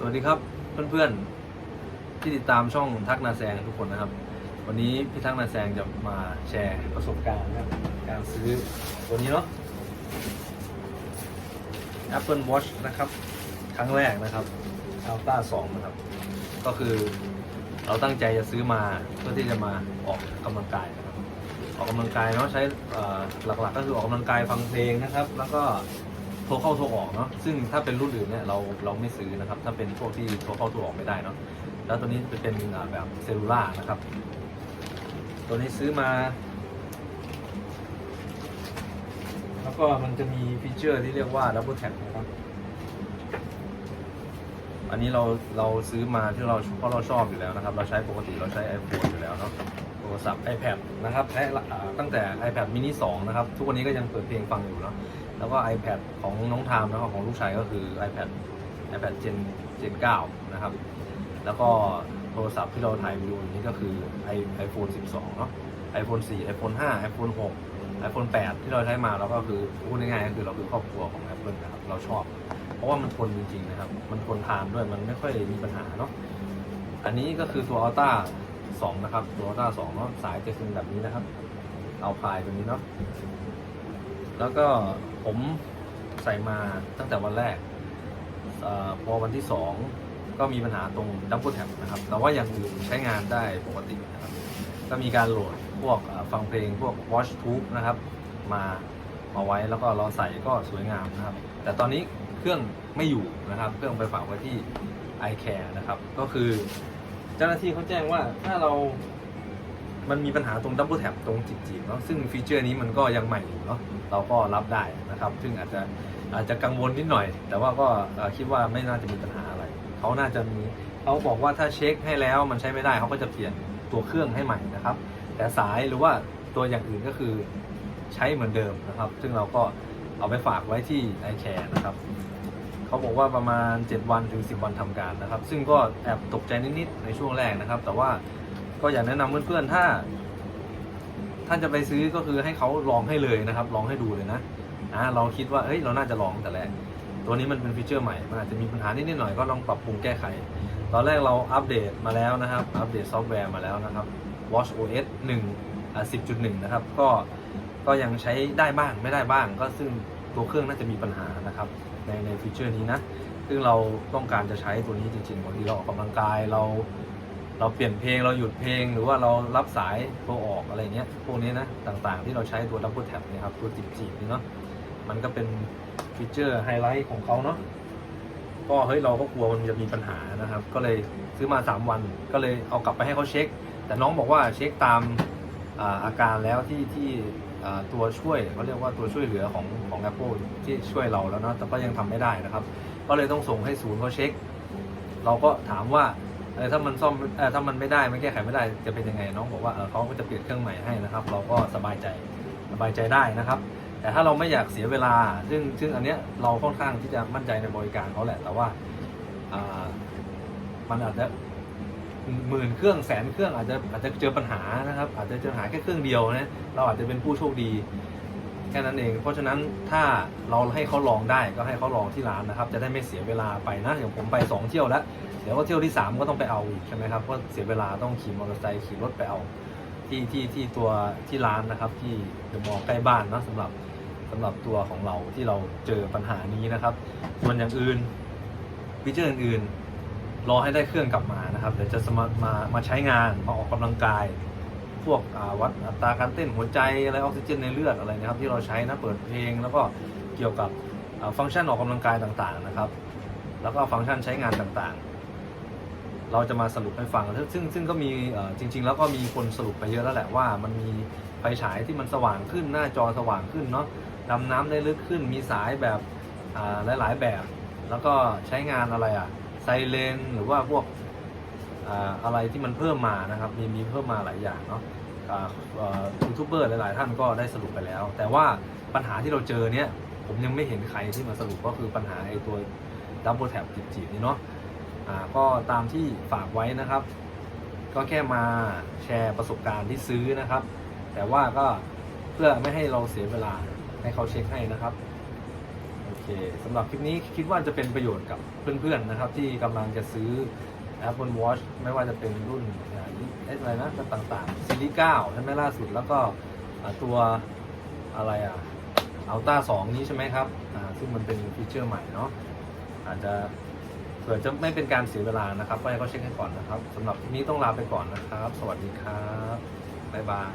สวัสดีครับเพื่อนๆที่ติดตามช่องทักนาแซงทุกคนนะครับ วันนี้พี่ทักนาแซงจะมาแชร์ประสบการณ์นะครับการซื้อตัวนี้เนาะ Apple Watch นะครับ ครั้งแรกนะครับ Alpha 2 นะครับ ก็คือเราตั้งใจจะซื้อมาเพื่อที่จะมาออกกำลังกายนะครับ ออกกำลังกายเนาะใช้หลักๆ ก็คือออกกำลังกายฟังเพลงนะครับ แล้วก็ โทรเข้าโทรออกเนาะซึ่งถ้าเป็นรุ่นอื่นเนี่ยเราเราไม่ซื้อนะครับ ถ้าเป็นพวกที่โทรเข้าโทรออกไม่ได้เนาะแล้วตัวนี้จะเป็นแบบเซลลูล่านะครับ ตัวนี้ซื้อมา แล้วก็มันจะมีฟีเจอร์ที่เรียกว่า Double Tap นะครับอันนี้เราเราซื้อมาที่เราเพราะเราชอบอยู่แล้วนะครับ เราใช้ปกติเราใช้ iPhone อยู่แล้วเนาะ รศัพท์ iPad นะครับและตั้งแต่ iPad mini 2 นะครับ ทุกวันนี้ก็ยังเปิดเพลงฟังอยู่เนาะแล้วก็ iPad ของน้องทามนะครับของลูกชายก็คือ iPad iPad Gen Gen 9 นะครับ แล้วก็โทรศัพท์ที่เราถ่ายวิดีโอนี้ก็คือ i- iPhone 12 เนาะ iPhone 4 iPhone 5 iPhone 6 iPhone 8 ที่เราใช้มาแล้วก็คือพูดง่ายๆก็คือเราคือครอบครัวของ Apple นะครับเราชอบ เพราะว่ามันทนจริงๆนะครับ มันทนทานด้วยมันไม่ค่อยมีปัญหาเนาะอันนี้ก็คือตัวอัลต้า Ultra 2นะครับตัว Ultra 2เนาะสายจะเป็นแบบนี้นะครับ เอาพายตัวนี้เนาะแล้วก็ผมใส่มาตั้งแต่วันแรกอพอวันที่2ก็มีปัญหาตรง Double Tap นะครับแต่ว่าอย่างอื่นใช้งานได้ปกตินะครับก็มีการโหลดพวกฟังเพลงพวก Watch Tube นะครับ มามาไว้แล้วก็เราใส่ก็สวยงามนะครับ แต่ตอนนี้เครื่องไม่อยู่นะครับ เครื่องไปฝากไว้ที่ iCare นะครับ ก็คือ เจ้าหน้าที่เขาแจ้งว่าถ้าเรา มันมีปัญหาตรง Double Tap ตรงจีบๆเนาะซึ่งฟีเจอร์นี้มันก็ยังใหม่อยู่เนาะเราก็รับได้นะครับ ซึ่งอาจจะอาจจะกังวลนิดหน่อย แต่ว่าก็คิดว่าไม่น่าจะมีปัญหาอะไรเขาน่าจะมีเขาบอกว่าถ้าเช็คให้แล้วมันใช้ไม่ได้เขาก็จะเปลี่ยนตัวเครื่องให้ใหม่นะครับ แต่สายหรือว่าตัวอย่างอื่นก็คือใช้เหมือนเดิมนะครับ ซึ่งเราก็เอาไปฝากไว้ที่ iCare นะครับ เขาบอกว่าประมาณ 7 วันถึง 10 วันทำการนะครับ ซึ่งก็แอบตกใจนิดๆในช่วงแรกนะครับ แต่ว่าก็อยากแนะนำเพื่อนๆถ้า ท่านจะไปซื้อก็คือให้เขาลองให้เลยนะครับ ลองให้ดูเลยนะอ่าลองคิดว่าเฮ้ยเราน่าจะลองแต่แรกตัวนี้มันเป็นฟีเจอร์ใหม่มันอาจจะมีปัญหานิดๆหน่อยๆก็ลองปรับปรุงแก้ไข ตอนแรกเราอัปเดตมาแล้วนะครับ อัปเดตซอฟต์แวร์มาแล้วนะครับ Watch OS 1อ่า10.1 นะครับ ก็ก็ยังใช้ได้บ้างไม่ได้บ้างก็ซึ่ง ตัวเครื่องน่าจะมีปัญหานะครับในในฟีเจอร์นี้นะซึ่งเราต้องการจะใช้ตัวนี้จริงๆบางทีเราออกกำลังกายเรา เราเปลี่ยนเพลงเราหยุดเพลง หรือว่าเรารับสายโทรออกอะไรเงี้ยพวกนี้นะต่างๆ ที่เราใช้ตัว Double Tap เนี่ยครับตัวจีบนี่เนาะมันก็เป็นฟีเจอร์ไฮไลท์ของเขาเนาะก็เฮ้ยเราก็กลัวมันจะมีปัญหานะครับ ก็เลยซื้อมา 3 วันก็เลยเอากลับไปให้เขาเช็ค แต่น้องบอกว่าเช็คตามอาอาการแล้วที่ที่ ตัวช่วยเขาเรียกว่าตัวช่วยเหลือของของ Apple ที่ช่วยเราแล้วนะแต่ก็ยังทำไม่ได้นะครับ ก็เลยต้องส่งให้ศูนย์เขาเช็ค เราก็ถามว่าถ้ามันซ่อมอถ้ามันไม่ได้ไมันแก้ไขไม่ได้จะเป็นยังไงน้องบอกว่าเขาก็จะเปลี่ยนเครื่องใหม่ให้นะครับ เราก็สบายใจสบายใจได้นะครับ แต่ถ้าเราไม่อยากเสียเวลา ซึ่งซึ่งอันเนี้ยเราค่อนข้างที่จะมั่นใจในบริการเขาแหละแต่ว่ามันอาจจะ หมื่นเครื่องแสนเครื่องอาจจะอาจจะเจอปัญหานะครับ อาจจะเจอปัญหาแค่เครื่องเดียวนะเราอาจจะเป็นผู้โชคดีแค่นั้นเอง เพราะฉะนั้นถ้าเราให้เขาลองได้ก็ให้เขาลองที่ร้านนะครับ จะได้ไม่เสียเวลาไปนะอย่างผมไป 2 เที่ยวแล้วเดี๋ยวก็เที่ยวที่ 3 ก็ต้องไปเอาอีกใช่ไหมครับก็เสียเวลาต้องขี่มอเตอร์ไซค์ขี่รถไปเอาที่ที่ที่ตัวที่ร้านนะครับ ที่เดอะมอลล์ใกล้บ้านนะสำหรับสำหรับตัวของเราที่เราเจอปัญหานี้นะครับ ส่วนอย่างอื่นฟีเจอร์อื่น รอให้ได้เครื่องกลับมานะครับเดี๋ยวจะมามามาใช้งานมาออกกำลังกาย พวกวัดอัตราการเต้นหัวใจอะไรออกซิเจนในเลือดอะไรนะครับที่เราใช้นะเปิดเพลง แล้วก็เกี่ยวกับฟังก์ชันออกกำลังกายต่างๆนะครับ แล้วก็ฟังก์ชันใช้งานต่างๆ เราจะมาสรุปให้ฟัง ซึ่งซึ่งก็มีจริง ๆ แล้วก็มีคนสรุปไปเยอะแล้วแหละว่ามันมีไฟฉายที่มันสว่างขึ้นหน้าจอสว่างขึ้นเนาะดำน้ำได้ลึกขึ้นมีสายแบบหลายๆแบบ แล้วก็ใช้งานอะไรอะ ซเลนหรือว่าพวกอะไรที่มันเพิ่มมานะครับ มีมีเพิ่มมาหลายอย่างเนาะอ่าเอ่อยูทูบเบอร์หลาย ๆ ท่านก็ได้สรุปไปแล้ว แต่ว่าปัญหาที่เราเจอเนี่ยผมยังไม่เห็นใครที่มาสรุปก็คือปัญหาไอ้ตัวดับเบิลแท็บจีบๆนี่เนาะอ่าก็ตามที่ฝากไว้นะครับ ก็แค่มาแชร์ประสบการณ์ที่ซื้อนะครับ แต่ว่าก็เพื่อไม่ให้เราเสียเวลาให้เขาเช็คให้นะครับ เคสำหรับคลิปนี้คิดว่าจะเป็นประโยชน์กับเพื่อนๆนะครับที่กำลังจะซื้อ Apple Watch ไม่ว่าจะเป็นรุ่นอะไรนะต่างๆซีรีส์9ใช่ไหมล่าสุดแล้วก็ตัวอะไรอะอัลต้า2นี้ใช่ไหมครับซึ่งมันเป็นฟีเจอร์ใหม่เนาะอาจจะเผื่อจะไม่เป็นการเสียเวลานะครับก็ให้เขาเช็คให้ก่อนนะครับสำหรับคลิปนี้ต้องลาไปก่อนนะครับ สวัสดีครับบ๊ายบาย